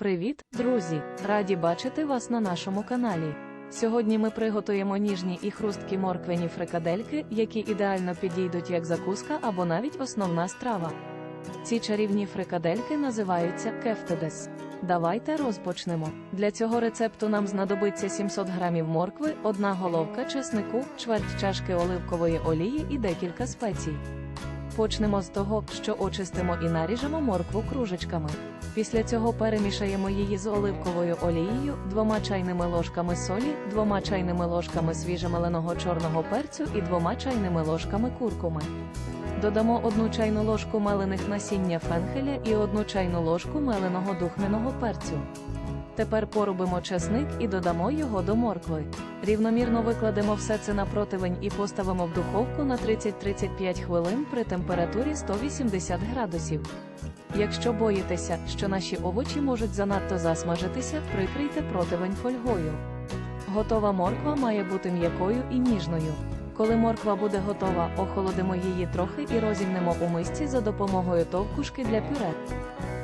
Привіт, друзі! Раді бачити вас на нашому каналі. Сьогодні ми приготуємо ніжні і хрусткі морквяні фрикадельки, які ідеально підійдуть як закуска або навіть основна страва. Ці чарівні фрикадельки називаються кефтедес. Давайте розпочнемо. Для цього рецепту нам знадобиться 700 грамів моркви, одна головка чеснику, чверть чашки оливкової олії і декілька спецій. Почнемо з того, що очистимо і наріжемо моркву кружечками. Після цього перемішаємо її з оливковою олією, двома чайними ложками солі, двома чайними ложками свіжемеленого чорного перцю і двома чайними ложками куркуми. Додамо одну чайну ложку мелених насіння фенхеля і одну чайну ложку меленого духмяного перцю. Тепер порубимо чесник і додамо його до моркви. Рівномірно викладемо все це на противень і поставимо в духовку на 30-35 хвилин при температурі 180 градусів. Якщо боїтеся, що наші овочі можуть занадто засмажитися, прикрийте противень фольгою. Готова морква має бути м'якою і ніжною. Коли морква буде готова, охолодимо її трохи і розімнемо у мисці за допомогою товкушки для пюре.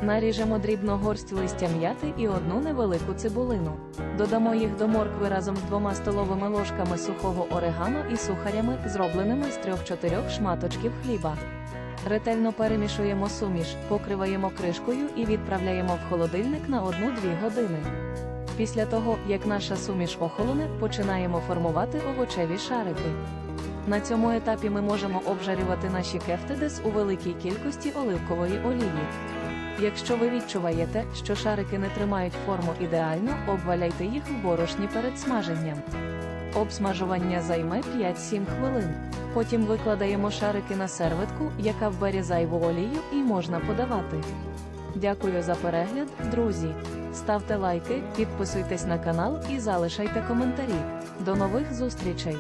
Наріжемо дрібно горсть листя м'яти і одну невелику цибулину. Додамо їх до моркви разом з двома столовими ложками сухого орегано і сухарями, зробленими з 3-4 шматочків хліба. Ретельно перемішуємо суміш, покриваємо кришкою і відправляємо в холодильник на 1-2 години. Після того, як наша суміш охолоне, починаємо формувати овочеві шарики. На цьому етапі ми можемо обжарювати наші кефтедес у великій кількості оливкової олії. Якщо ви відчуваєте, що шарики не тримають форму ідеально, обваляйте їх в борошні перед смаженням. Обсмажування займе 5-7 хвилин. Потім викладаємо шарики на серветку, яка вбере зайву олію, і можна подавати. Дякую за перегляд, друзі. Ставте лайки, підписуйтесь на канал і залишайте коментарі. До нових зустрічей!